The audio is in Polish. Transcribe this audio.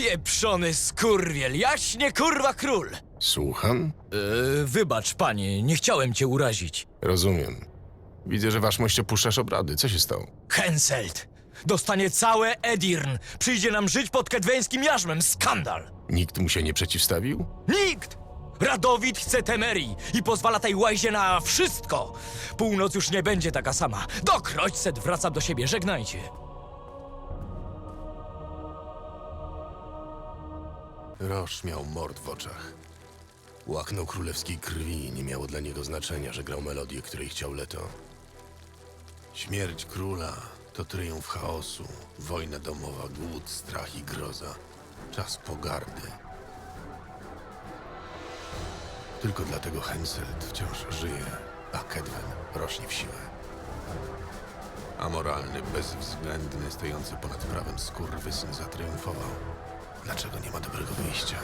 Pieprzony skurwiel, jaśnie kurwa król! Słucham? Yy, wybacz, panie, nie chciałem cię urazić. Rozumiem. Widzę, że waszmość opuszczasz obrady. Co się stało? Henselt dostanie całe Edirn. Przyjdzie nam żyć pod kedweńskim jarzmem. Skandal! Nikt mu się nie przeciwstawił? Nikt! Radowid chce Temerii i pozwala tej łajzie na wszystko. Północ już nie będzie taka sama. Do Kroćset wracam do siebie, żegnajcie. Roż miał mord w oczach. Łaknął królewskiej krwi i nie miało dla niego znaczenia, że grał melodię, której chciał Leto. Śmierć króla to triumf chaosu, wojna domowa, głód, strach i groza. Czas pogardy. Tylko dlatego Henselt wciąż żyje, a Kedwen rośnie w siłę. Amoralny, bezwzględny, stojący ponad prawem skurwysyn zatriumfował. Dlaczego nie ma dobrego wyjścia?